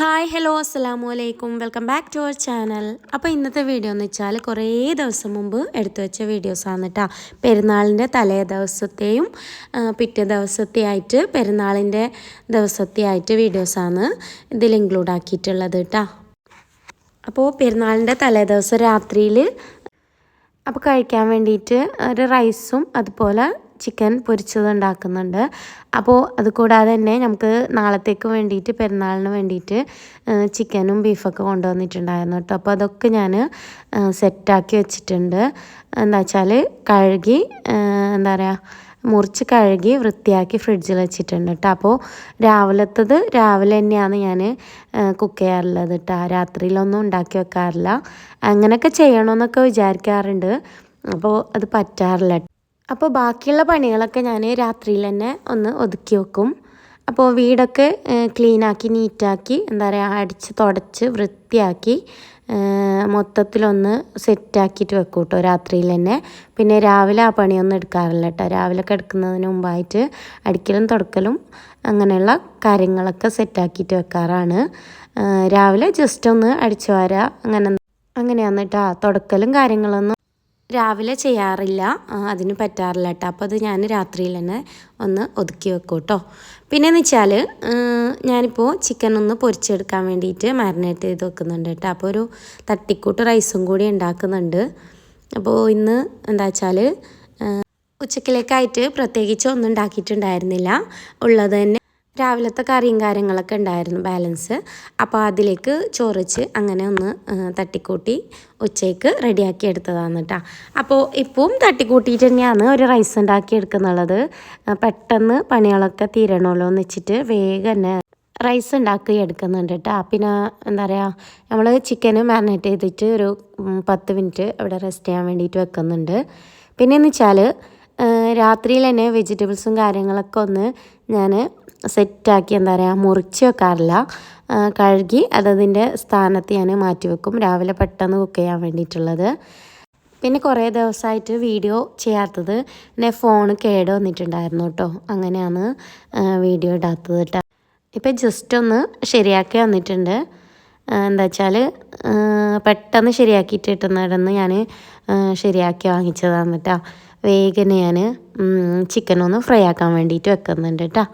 Hi hello അസ്സാം വലൈക്കും welcome back to our channel അപ്പോൾ ഇന്നത്തെ വീഡിയോ എന്ന് വെച്ചാൽ കുറേ ദിവസം മുമ്പ് എടുത്തു വെച്ച വീഡിയോസാണ് കേട്ടോ പെരുന്നാളിന്റെ തലേ ദിവസത്തെയും പിറ്റേ ദിവസത്തെ ആയിട്ട് പെരുന്നാളിന്റെ ദിവസത്തെ ആയിട്ട് വീഡിയോസാണ് ഇതിൽ ഇൻക്ലൂഡ് ആക്കിയിട്ടുള്ളത് കേട്ടോ അപ്പോൾ പെരുന്നാളിന്റെ തലേ ദിവസം രാത്രിയിൽ അപ്പോൾ കഴിക്കാൻ വേണ്ടിയിട്ട് ഒരു റൈസും അതുപോലെ ചിക്കൻ പൊരിച്ചത് ഉണ്ടാക്കുന്നുണ്ട്. അപ്പോൾ അത് കൂടാതെ തന്നെ നമുക്ക് നാളത്തേക്ക് വേണ്ടിയിട്ട് പെരുന്നാളിന് വേണ്ടിയിട്ട് ചിക്കനും ബീഫൊക്കെ കൊണ്ടുവന്നിട്ടുണ്ടായിരുന്നു കേട്ടോ. അപ്പോൾ അതൊക്കെ ഞാൻ സെറ്റാക്കി വെച്ചിട്ടുണ്ട്. എന്താ വെച്ചാൽ കഴുകി എന്താ പറയുക മുറിച്ച് കഴുകി വൃത്തിയാക്കി ഫ്രിഡ്ജിൽ വെച്ചിട്ടുണ്ട് കേട്ടോ. അപ്പോൾ രാവിലത്തത് രാവിലെ തന്നെയാണ് ഞാൻ കുക്ക് ചെയ്യാറുള്ളത് കേട്ടോ. രാത്രിയിലൊന്നും ഉണ്ടാക്കി വെക്കാറില്ല. അങ്ങനെയൊക്കെ ചെയ്യണമെന്നൊക്കെ വിചാരിക്കാറുണ്ട്. അപ്പോൾ അത് പറ്റാറില്ല. അപ്പോൾ ബാക്കിയുള്ള പണികളൊക്കെ ഞാൻ രാത്രിയിൽ തന്നെ ഒന്ന് ഒതുക്കി വെക്കും. അപ്പോൾ വീടൊക്കെ ക്ലീനാക്കി നീറ്റാക്കി എന്താ പറയുക അടിച്ച് തുടച്ച് വൃത്തിയാക്കി മൊത്തത്തിലൊന്ന് സെറ്റാക്കിയിട്ട് വെക്കും കേട്ടോ രാത്രിയിൽ തന്നെ. പിന്നെ രാവിലെ ആ പണിയൊന്നും എടുക്കാറില്ല കേട്ടോ രാവിലെ കിടക്കുന്നതിന് മുമ്പായിട്ട് അടിക്കലും തുടക്കലും അങ്ങനെയുള്ള കാര്യങ്ങളൊക്കെ സെറ്റാക്കിയിട്ട് വെക്കാറാണ്. രാവിലെ ജസ്റ്റ് ഒന്ന് അടിച്ചു വാരുക അങ്ങനെ അങ്ങനെയാണ് കേട്ടോ തുടക്കലും കാര്യങ്ങളൊന്നും രാവിലെ ചെയ്യാറില്ല. അതിന് പറ്റാറില്ല കേട്ടോ. അപ്പോൾ അത് ഞാൻ രാത്രിയിൽ തന്നെ ഒന്ന് ഒതുക്കി വെക്കും കേട്ടോ. പിന്നെയെന്ന് വെച്ചാൽ ഞാനിപ്പോൾ ചിക്കൻ ഒന്ന് പൊരിച്ചെടുക്കാൻ വേണ്ടിയിട്ട് മാരിനേറ്റ് ചെയ്ത് വെക്കുന്നുണ്ട് കേട്ടോ. അപ്പോൾ ഒരു തട്ടിക്കൂട്ട് റൈസും കൂടി ഉണ്ടാക്കുന്നുണ്ട്. അപ്പോൾ ഇന്ന് എന്താ വെച്ചാൽ ഉച്ചക്കിലേക്കായിട്ട് പ്രത്യേകിച്ച് ഒന്നും ഉണ്ടാക്കിയിട്ടുണ്ടായിരുന്നില്ല. ഉള്ളത് തന്നെ രാവിലത്തെ കറിയും കാര്യങ്ങളൊക്കെ ഉണ്ടായിരുന്നു ബാലൻസ്. അപ്പോൾ അതിലേക്ക് ചോറിച്ച് അങ്ങനെ ഒന്ന് തട്ടിക്കൂട്ടി ഉച്ചയ്ക്ക് റെഡിയാക്കി എടുത്തതാണ് കേട്ടോ അപ്പോൾ ഇപ്പം തട്ടിക്കൂട്ടിയിട്ട് തന്നെയാണ് ഒരു റൈസ് ഉണ്ടാക്കി എടുക്കുന്നുള്ളത്. പെട്ടെന്ന് പണികളൊക്കെ തീരണമല്ലോ എന്ന് വെച്ചിട്ട് വേഗം തന്നെ റൈസ് ഉണ്ടാക്കി എടുക്കുന്നുണ്ട് കേട്ടോ പിന്നെ എന്താ പറയുക നമ്മൾ ചിക്കൻ മാരിനേറ്റ് ചെയ്തിട്ട് ഒരു പത്ത് മിനിറ്റ് അവിടെ റെസ്റ്റ് ചെയ്യാൻ വേണ്ടിയിട്ട് വെക്കുന്നുണ്ട്. പിന്നെയെന്ന് വെച്ചാൽ രാത്രിയിൽ തന്നെ വെജിറ്റബിൾസും കാര്യങ്ങളൊക്കെ ഒന്ന് ഞാൻ സെറ്റാക്കി എന്താ പറയുക മുറിച്ച് വെക്കാറില്ല. കഴുകി അതതിന്റെ സ്ഥാനത്ത് ഞാൻ മാറ്റി വെക്കും. രാവിലെ പെട്ടെന്ന് കുക്ക് ചെയ്യാൻ വേണ്ടിയിട്ടുള്ളത്. പിന്നെ കുറേ ദിവസമായിട്ട് വീഡിയോ ചെയ്യാത്തത് എന്റെ ഫോൺ കേട് വന്നിട്ടുണ്ടായിരുന്നു കേട്ടോ. അങ്ങനെയാണ് വീഡിയോ ഇടാത്തത് കേട്ടോ. ഇപ്പം ജസ്റ്റ് ഒന്ന് ശരിയാക്കി വന്നിട്ടുണ്ട്. എന്താ വെച്ചാൽ പെട്ടെന്ന് ശരിയാക്കിയിട്ട് കിട്ടുന്നിടന്ന് ഞാൻ ശരിയാക്കി വാങ്ങിച്ചതാണ് കേട്ടോ. വേഗം ഞാൻ ചിക്കനൊന്ന് ഫ്രൈ ആക്കാൻ വേണ്ടിയിട്ട് വെക്കുന്നുണ്ട് കേട്ടോ.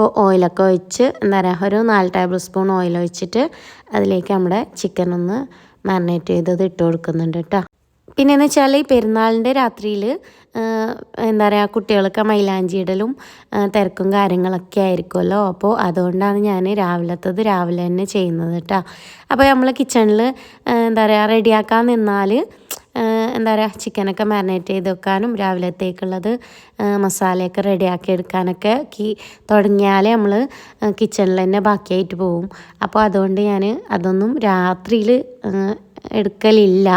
അപ്പോൾ ഓയിലൊക്കെ ഒഴിച്ച് എന്താ പറയുക ഒരു നാല് ടേബിൾ സ്പൂൺ ഓയിൽ ഒഴിച്ചിട്ട് അതിലേക്ക് നമ്മുടെ ചിക്കൻ ഒന്ന് മാരിനേറ്റ് ചെയ്തത് ഇട്ട് കൊടുക്കുന്നുണ്ട് കേട്ടോ പിന്നെ എന്ന് വെച്ചാൽ ഈ പെരുന്നാളിന്റെ രാത്രിയിൽ എന്താ പറയുക കുട്ടികൾക്ക് മൈലാഞ്ചി ഇടലും തിരക്കും കാര്യങ്ങളൊക്കെ ആയിരിക്കുമല്ലോ. അപ്പോൾ അതുകൊണ്ടാണ് ഞാൻ രാവിലത്തത് രാവിലെ തന്നെ ചെയ്യുന്നത് കേട്ടോ അപ്പോൾ നമ്മൾ കിച്ചണിൽ എന്താ പറയുക റെഡിയാക്കാൻ നിന്നാൽ എന്താ പറയുക ചിക്കനൊക്കെ മാരിനേറ്റ് ചെയ്ത് വെക്കാനും രാവിലത്തേക്കുള്ളത് മസാലയൊക്കെ റെഡിയാക്കി എടുക്കാനൊക്കെ കി തുടങ്ങിയാലേ നമ്മൾ കിച്ചണിൽ തന്നെ ബാക്കിയായിട്ട് പോവും. അപ്പോൾ അതുകൊണ്ട് ഞാൻ അതൊന്നും രാത്രിയിൽ എടുക്കലില്ല.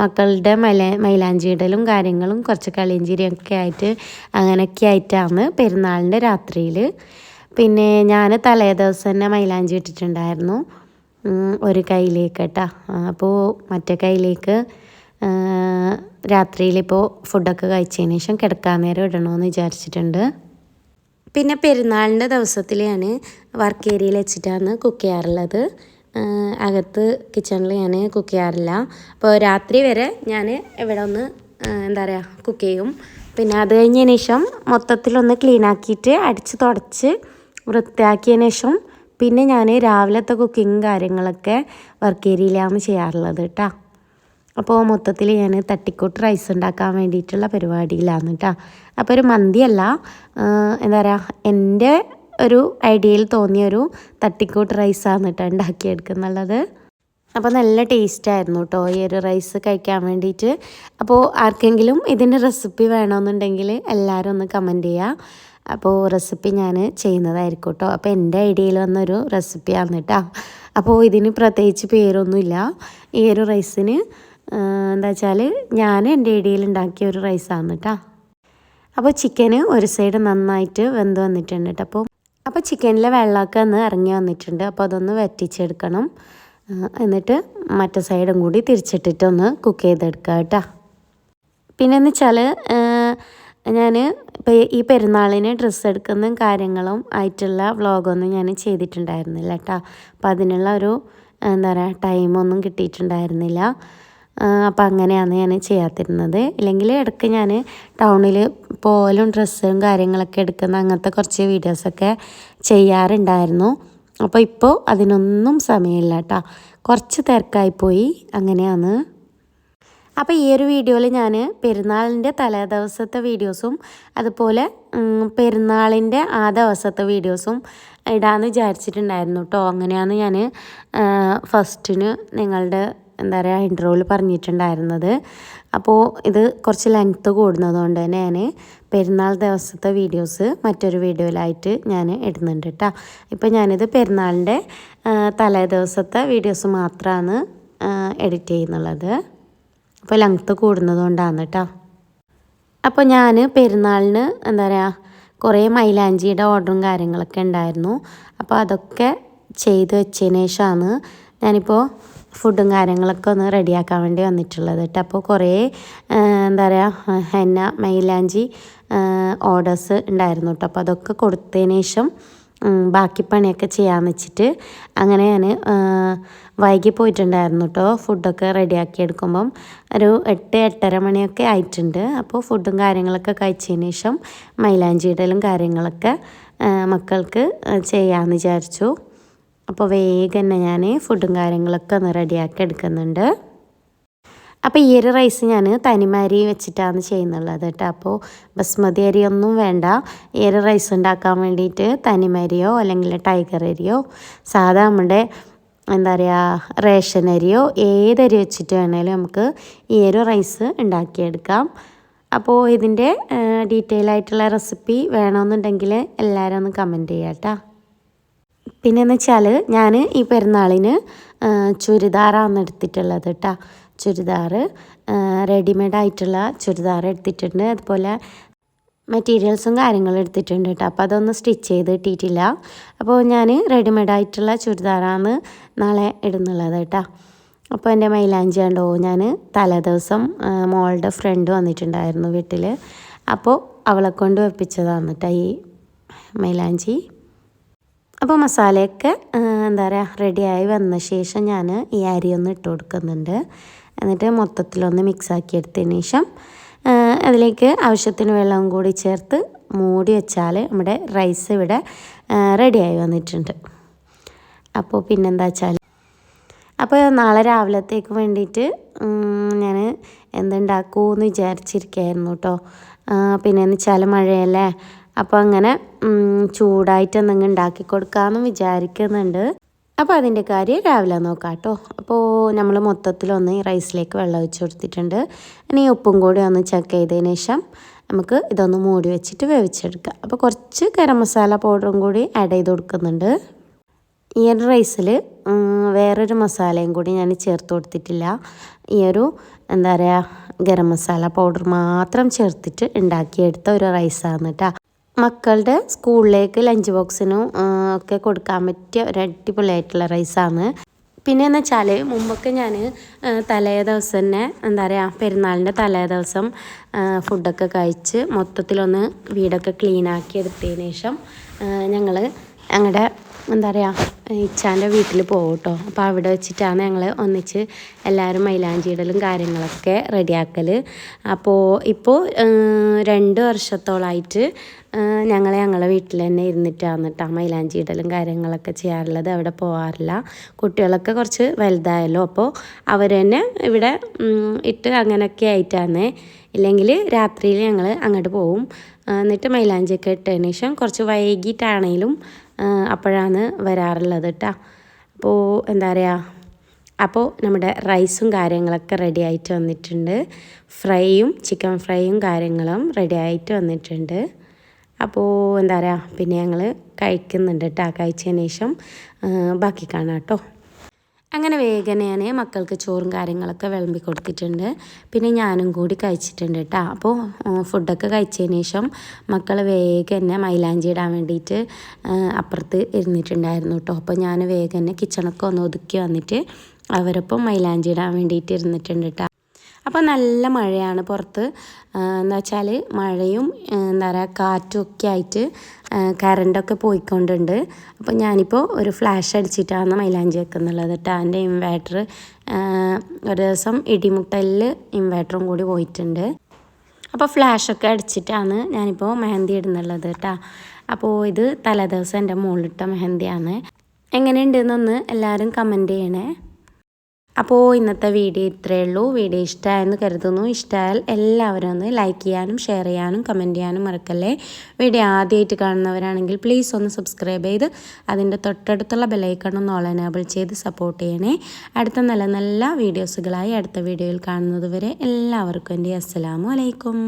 മക്കളുടെ മൈല മൈലാഞ്ചി ഇടലും കാര്യങ്ങളും കുറച്ച് കളിയഞ്ചിരിയൊക്കെ ആയിട്ട് അങ്ങനെയൊക്കെ ആയിട്ടാണ് പെരുന്നാളിന്റെ രാത്രിയിൽ പിന്നെ ഞാൻ തലേ ദിവസം തന്നെ മൈലാഞ്ചി ഇട്ടിട്ടുണ്ടായിരുന്നു. ഒരു കയ്യിലേക്ക് കേട്ടോ അപ്പോൾ മറ്റേ കൈയിലേക്ക് രാത്രിയിലിപ്പോൾ ഫുഡൊക്കെ കഴിച്ചതിന് ശേഷം കിടക്കാൻ നേരം ഇടണമെന്ന് വിചാരിച്ചിട്ടുണ്ട്. പിന്നെ പെരുന്നാളിന്റെ ദിവസത്തിൽ ഞാൻ വർക്ക് ഏരിയയിൽ വെച്ചിട്ടാണ് കുക്ക് ചെയ്യാറുള്ളത്. അകത്ത് കിച്ചണിൽ ഞാൻ കുക്ക് ചെയ്യാറില്ല. അപ്പോൾ രാത്രി വരെ ഞാൻ ഇവിടെ ഒന്ന് എന്താ പറയുക കുക്ക് ചെയ്യും. പിന്നെ അത് കഴിഞ്ഞതിന് ശേഷം മൊത്തത്തിലൊന്ന് ക്ലീൻ ആക്കിയിട്ട് അടിച്ച് തുടച്ച് വൃത്തിയാക്കിയതിന് ശേഷം പിന്നെ ഞാൻ രാവിലത്തെ കുക്കിങ് കാര്യങ്ങളൊക്കെ വർക്ക് ഏരിയയിലാണ് ചെയ്യാറുള്ളത് കേട്ടോ. അപ്പോൾ മൊത്തത്തിൽ ഞാൻ തട്ടിക്കൂട്ട് റൈസ് ഉണ്ടാക്കാൻ വേണ്ടിയിട്ടുള്ള പരിപാടിയിലാണ് കേട്ടോ. അപ്പോൾ ഒരു മന്തിയല്ല എന്താ പറയുക എന്റെ ഒരു ഐഡിയയിൽ തോന്നിയ ഒരു തട്ടിക്കൂട്ട് റൈസാണ് കേട്ടോ ഉണ്ടാക്കിയെടുക്കുന്നുള്ളത്. അപ്പോൾ നല്ല ടേസ്റ്റ് ആയിരുന്നു കേട്ടോ ഈ ഒരു റൈസ് കഴിക്കാൻ വേണ്ടിയിട്ട്. അപ്പോൾ ആർക്കെങ്കിലും ഇതിന്റെ റെസിപ്പി വേണമെന്നുണ്ടെങ്കിൽ എല്ലാവരും ഒന്ന് കമന്റ് ചെയ്യുക. അപ്പോൾ റെസിപ്പി ഞാൻ ചെയ്യുന്നതായിരിക്കും കേട്ടോ. അപ്പോൾ എന്റെ ഐഡിയയിൽ വന്നൊരു റെസിപ്പിയാണ് കേട്ടോ. അപ്പോൾ ഇതിന് പ്രത്യേകിച്ച് പേരൊന്നുമില്ല. ഈ ഒരു റൈസിന് എന്താ വെച്ചാൽ ഞാൻ എന്റെ ഇടയിൽ ഉണ്ടാക്കിയ ഒരു റൈസാണ് കേട്ടോ. അപ്പോൾ ചിക്കന് ഒരു സൈഡ് നന്നായിട്ട് വെന്ത് വന്നിട്ടുണ്ട് കേട്ടോ. അപ്പോൾ അപ്പോൾ ചിക്കനിലെ വെള്ളമൊക്കെ ഒന്ന് ഇറങ്ങി വന്നിട്ടുണ്ട്. അപ്പോൾ അതൊന്ന് വറ്റിച്ചെടുക്കണം. എന്നിട്ട് മറ്റേ സൈഡും കൂടി തിരിച്ചിട്ടിട്ടൊന്ന് കുക്ക് ചെയ്തെടുക്കുക കേട്ടോ. പിന്നെന്ന് വെച്ചാൽ ഞാൻ ഈ പെരുന്നാളിന് ഡ്രസ്സ് എടുക്കുന്ന കാര്യങ്ങളും ആയിട്ടുള്ള വ്ളോഗൊന്നും ഞാൻ ചെയ്തിട്ടുണ്ടായിരുന്നില്ല കേട്ടോ. അപ്പം അതിനുള്ള ഒരു എന്താ പറയുക ടൈമൊന്നും കിട്ടിയിട്ടുണ്ടായിരുന്നില്ല. അപ്പം അങ്ങനെയാണ് ഞാൻ ചെയ്യാത്തിരുന്നത് ഇല്ലെങ്കിൽ ഇടയ്ക്ക് ഞാൻ ടൗണിൽ പോലും ഡ്രസ്സും കാര്യങ്ങളൊക്കെ എടുക്കുന്ന അങ്ങനത്തെ കുറച്ച് വീഡിയോസൊക്കെ ചെയ്യാറുണ്ടായിരുന്നു. അപ്പോൾ ഇപ്പോൾ അതിനൊന്നും സമയമില്ല കേട്ടോ കുറച്ച് തിരക്കായിപ്പോയി. അങ്ങനെയാണ്. അപ്പോൾ ഈ ഒരു വീഡിയോയിൽ ഞാൻ പെരുന്നാളിന്റെ തലേ ദിവസത്തെ വീഡിയോസും അതുപോലെ പെരുന്നാളിന്റെ ആ ദിവസത്തെ വീഡിയോസും ഇടാമെന്ന് വിചാരിച്ചിട്ടുണ്ടായിരുന്നു കേട്ടോ അങ്ങനെയാണ് ഞാൻ ഫസ്റ്റിന് നിങ്ങളുടെ എന്താ പറയുക ഇന്റർവ്യൂവിൽ പറഞ്ഞിട്ടുണ്ടായിരുന്നത്. അപ്പോൾ ഇത് കുറച്ച് ലെങ്ത്ത് കൂടുന്നതുകൊണ്ട് തന്നെ ഞാൻ പെരുന്നാൾ ദിവസത്തെ വീഡിയോസ് മറ്റൊരു വീഡിയോയിലായിട്ട് ഞാൻ ഇടുന്നുണ്ട് കേട്ടോ ഇപ്പോൾ ഞാനിത് പെരുന്നാളിന്റെ തലേ ദിവസത്തെ വീഡിയോസ് മാത്രമാണ് എഡിറ്റ് ചെയ്യുന്നുള്ളത്. അപ്പോൾ ലെങ്ത്ത് കൂടുന്നതുകൊണ്ടാണ് കേട്ടോ അപ്പോൾ ഞാൻ പെരുന്നാളിന് എന്താ പറയുക കുറേ മൈലാഞ്ചിയുടെ ഓർഡറും കാര്യങ്ങളൊക്കെ ഉണ്ടായിരുന്നു. അപ്പോൾ അതൊക്കെ ചെയ്ത് വെച്ചതിന് ശേഷമാണ് ഞാനിപ്പോൾ ഫുഡും കാര്യങ്ങളൊക്കെ ഒന്ന് റെഡിയാക്കാൻ വേണ്ടി വന്നിട്ടുള്ളത് കേട്ടോ. അപ്പോൾ കുറേ എന്താ പറയുക ഹെന്ന മൈലാഞ്ചി ഓർഡേഴ്സ് ഉണ്ടായിരുന്നു കേട്ടോ. അപ്പോൾ അതൊക്കെ കൊടുത്തതിന് ശേഷം ബാക്കി പണിയൊക്കെ ചെയ്യാമെന്ന് വെച്ചിട്ട് അങ്ങനെ ഞാൻ വൈകി പോയിട്ടുണ്ടായിരുന്നു കേട്ടോ. ഫുഡൊക്കെ റെഡിയാക്കി എടുക്കുമ്പം ഒരു എട്ട് എട്ടര മണിയൊക്കെ ആയിട്ടുണ്ട്. അപ്പോൾ ഫുഡും കാര്യങ്ങളൊക്കെ കഴിച്ചതിന് ശേഷം മൈലാഞ്ചി ഇടലും കാര്യങ്ങളൊക്കെ മക്കൾക്ക് ചെയ്യാമെന്ന് വിചാരിച്ചു. അപ്പോൾ വേഗം തന്നെ ഞാൻ ഫുഡും കാര്യങ്ങളൊക്കെ ഒന്ന് റെഡിയാക്കി എടുക്കുന്നുണ്ട്. അപ്പോൾ ഈ ഒരു റൈസ് ഞാൻ തനിമാരി വെച്ചിട്ടാണ് ചെയ്യുന്നുള്ളത് കേട്ടോ. അപ്പോൾ ബസ്മതി അരിയൊന്നും വേണ്ട. ഈ ഒരു റൈസ് ഉണ്ടാക്കാൻ വേണ്ടിയിട്ട് തനിമരിയോ അല്ലെങ്കിൽ ടൈഗർ അരിയോ സാധാ നമ്മുടെ എന്താ പറയുക റേഷൻ അരിയോ ഏതരി വെച്ചിട്ട് വേണേലും നമുക്ക് ഈ ഒരു റൈസ് ഉണ്ടാക്കിയെടുക്കാം. അപ്പോൾ ഇതിന്റെ ഡീറ്റെയിൽ ആയിട്ടുള്ള റെസിപ്പി വേണമെന്നുണ്ടെങ്കിൽ എല്ലാവരും ഒന്ന് കമന്റ് ചെയ്യാം കേട്ടോ. പിന്നെയെന്ന് വെച്ചാൽ ഞാൻ ഈ പെരുന്നാളിന് ചുരിദാറാണ് എടുത്തിട്ടുള്ളത് കേട്ടോ ചുരിദാർ റെഡിമെയ്ഡ് ആയിട്ടുള്ള ചുരിദാർ എടുത്തിട്ടുണ്ട്. അതുപോലെ മെറ്റീരിയൽസും കാര്യങ്ങളും എടുത്തിട്ടുണ്ട് കേട്ടോ അപ്പോൾ അതൊന്നും സ്റ്റിച്ച് ചെയ്ത് കിട്ടിയിട്ടില്ല അപ്പോൾ ഞാൻ റെഡിമെയ്ഡ് ആയിട്ടുള്ള ചുരിദാറാണ് നാളെ ഇടുന്നുള്ളത് കേട്ടോ അപ്പോൾ എന്റെ മൈലാഞ്ചി കണ്ടോ ഞാൻ തലേദിവസം മോളുടെ ഫ്രണ്ട് വന്നിട്ടുണ്ടായിരുന്നു വീട്ടിൽ അപ്പോൾ അവളെ കൊണ്ട് വെപ്പിച്ചതാണ് കേട്ടോ ഈ മൈലാഞ്ചി. അപ്പോൾ മസാലയൊക്കെ എന്താ പറയുക റെഡിയായി വന്ന ശേഷം ഞാൻ ഈ അരി ഒന്ന് ഇട്ട് കൊടുക്കുന്നുണ്ട്. എന്നിട്ട് മൊത്തത്തിലൊന്ന് മിക്സാക്കി എടുത്തതിന് ശേഷം അതിലേക്ക് ആവശ്യത്തിന് വെള്ളം കൂടി ചേർത്ത് മൂടി വെച്ചാൽ നമ്മുടെ റൈസ് ഇവിടെ റെഡിയായി വന്നിട്ടുണ്ട്. അപ്പോൾ പിന്നെന്താ വെച്ചാൽ അപ്പോൾ നാളെ രാവിലത്തേക്ക് വേണ്ടിയിട്ട് ഞാൻ എന്തുണ്ടാക്കുമെന്ന് വിചാരിച്ചിരിക്കുകയായിരുന്നു കേട്ടോ. പിന്നെയെന്ന് വെച്ചാൽ മഴയല്ലേ അപ്പോൾ അങ്ങനെ ചൂടായിട്ട് എന്തെങ്കിലും ഉണ്ടാക്കി കൊടുക്കാമെന്ന് വിചാരിക്കുന്നുണ്ട്. അപ്പോൾ അതിന്റെ കാര്യം രാവിലെ നോക്കാം കേട്ടോ അപ്പോൾ നമ്മൾ മൊത്തത്തിലൊന്ന് റൈസിലേക്ക് വെള്ളം ഒഴിച്ച് കൊടുത്തിട്ടുണ്ട്. ഇനി ഉപ്പും കൂടി ഒന്ന് ചെക്ക് ചെയ്തതിന് ശേഷം നമുക്ക് ഇതൊന്ന് മൂടി വെച്ചിട്ട് വേവിച്ചെടുക്കാം. അപ്പോൾ കുറച്ച് ഗരം മസാല പൗഡറും കൂടി ആഡ് ചെയ്ത് കൊടുക്കുന്നുണ്ട്. ഈ ഒരു റൈസിൽ വേറൊരു മസാലയും കൂടി ഞാൻ ചേർത്ത് കൊടുത്തിട്ടില്ല. ഈ ഒരു എന്താ പറയുക ഗരം മസാല പൗഡർ മാത്രം ചേർത്തിട്ട് ഉണ്ടാക്കിയെടുത്ത ഒരു റൈസാണ് കേട്ടോ മക്കളുടെ സ്കൂളിലേക്ക് ലഞ്ച് ബോക്സിനും ഒക്കെ കൊടുക്കാൻ പറ്റിയ ഒരു അടിപൊളിയായിട്ടുള്ള റൈസാണ് പിന്നെ എന്ന് വെച്ചാൽ മുമ്പൊക്കെ ഞാൻ തലേ ദിവസം തന്നെ എന്താ പറയുക പെരുന്നാളിന്റെ തലേ ദിവസം ഫുഡൊക്കെ കഴിച്ച് മൊത്തത്തിലൊന്ന് വീടൊക്കെ ക്ലീനാക്കി എടുത്തതിന് ശേഷം ഞങ്ങൾ ഞങ്ങളുടെ എന്താ പറയുക ഇച്ചാന്റെ വീട്ടിൽ പോകും കേട്ടോ അപ്പോൾ അവിടെ വെച്ചിട്ടാണ് ഞങ്ങൾ ഒന്നിച്ച് എല്ലാവരും മൈലാഞ്ചിയിടലും കാര്യങ്ങളൊക്കെ റെഡിയാക്കൽ അപ്പോൾ ഇപ്പോൾ രണ്ട് വർഷത്തോളമായിട്ട് ഞങ്ങൾ ഞങ്ങളെ വീട്ടിൽ തന്നെ ഇരുന്നിട്ടാണ് കേട്ടോ മൈലാഞ്ചി ഇടലും കാര്യങ്ങളൊക്കെ ചെയ്യാറുള്ളത്. അവിടെ പോകാറില്ല കുട്ടികളൊക്കെ കുറച്ച് വലുതായല്ലോ. അപ്പോൾ അവർ തന്നെ ഇവിടെ ഇട്ട് അങ്ങനെയൊക്കെ ആയിട്ടാണ്. ഇല്ലെങ്കിൽ രാത്രിയിൽ ഞങ്ങൾ അങ്ങോട്ട് പോവും. എന്നിട്ട് മൈലാഞ്ചിയൊക്കെ ഇട്ടതിന് ശേഷം കുറച്ച് വൈകിട്ടാണെങ്കിലും അപ്പോഴാണ് വരാറുള്ളത് കേട്ടോ അപ്പോൾ എന്താ പറയുക അപ്പോൾ നമ്മുടെ റൈസും കാര്യങ്ങളൊക്കെ റെഡി ആയിട്ട് വന്നിട്ടുണ്ട്. ഫ്രൈയും ചിക്കൻ ഫ്രൈയും കാര്യങ്ങളും റെഡി ആയിട്ട് വന്നിട്ടുണ്ട്. അപ്പോൾ എന്താ പറയുക പിന്നെ ഞങ്ങൾ കഴിക്കുന്നുണ്ട് കേട്ടോ കഴിച്ചതിന് ശേഷം ബാക്കി കാണാം കേട്ടോ അങ്ങനെ വേഗനയാണ് മക്കൾക്ക് ചോറും കാര്യങ്ങളൊക്കെ വിളമ്പി കൊടുത്തിട്ടുണ്ട്. പിന്നെ ഞാനും കൂടി കഴിച്ചിട്ടുണ്ട് കേട്ടോ അപ്പോൾ ഫുഡൊക്കെ കഴിച്ചതിന് ശേഷം മക്കൾ വേഗം മൈലാഞ്ചി ഇടാൻ വേണ്ടിയിട്ട് അപ്പുറത്ത് ഇരുന്നിട്ടുണ്ടായിരുന്നു കേട്ടോ അപ്പോൾ ഞാൻ വേഗം തന്നെ കിച്ചണൊക്കെ ഒന്ന് ഒതുക്കി വന്നിട്ട് അവരൊപ്പം മൈലാഞ്ചി ഇടാൻ വേണ്ടിയിട്ട് ഇരുന്നിട്ടുണ്ട് കേട്ടോ അപ്പോൾ നല്ല മഴയാണ് പുറത്ത്. എന്താ വെച്ചാൽ മഴയും എന്താ പറയുക കാറ്റും ഒക്കെ ആയിട്ട് കറണ്ടൊക്കെ പോയിക്കൊണ്ടുണ്ട്. അപ്പോൾ ഞാനിപ്പോൾ ഒരു ഫ്ലാഷ് അടിച്ചിട്ടാണ് മൈലാഞ്ചി വെക്കുന്നുള്ളത് കേട്ടോ എന്റെ ഇൻവേർട്ടർ ഒരു ദിവസം ഇടിമുട്ടലിൽ ഇൻവേർട്ടറും കൂടി പോയിട്ടുണ്ട്. അപ്പോൾ ഫ്ലാഷൊക്കെ അടിച്ചിട്ടാണ് ഞാനിപ്പോൾ മെഹന്തി ഇടുന്നുള്ളത് കേട്ടോ അപ്പോൾ ഇത് തലേദിവസം എന്റെ മുകളിലിട്ട മെഹന്തിയാണ്. എങ്ങനെയുണ്ടെന്നൊന്ന് എല്ലാവരും കമന്റ് ചെയ്യണേ. അപ്പോൾ ഇന്നത്തെ വീഡിയോ ഇത്രയേ ഉള്ളൂ. വീഡിയോ ഇഷ്ടമായെന്ന് കരുതുന്നു. ഇഷ്ടമായാൽ എല്ലാവരും ഒന്ന് ലൈക്ക് ചെയ്യാനും ഷെയർ ചെയ്യാനും കമന്റ് ചെയ്യാനും മറക്കല്ലേ. വീഡിയോ ആദ്യമായിട്ട് കാണുന്നവരാണെങ്കിൽ പ്ലീസ് ഒന്ന് സബ്സ്ക്രൈബ് ചെയ്ത് അതിന്റെ തൊട്ടടുത്തുള്ള ബെലൈക്കൺ ഒന്ന് ഓൾ എനേബിൾ ചെയ്ത് സപ്പോർട്ട് ചെയ്യണേ. അടുത്ത നല്ല നല്ല വീഡിയോസുകളായി അടുത്ത വീഡിയോയിൽ കാണുന്നതുവരെ എല്ലാവർക്കും എന്റെ അസ്സലാമു അലൈക്കും.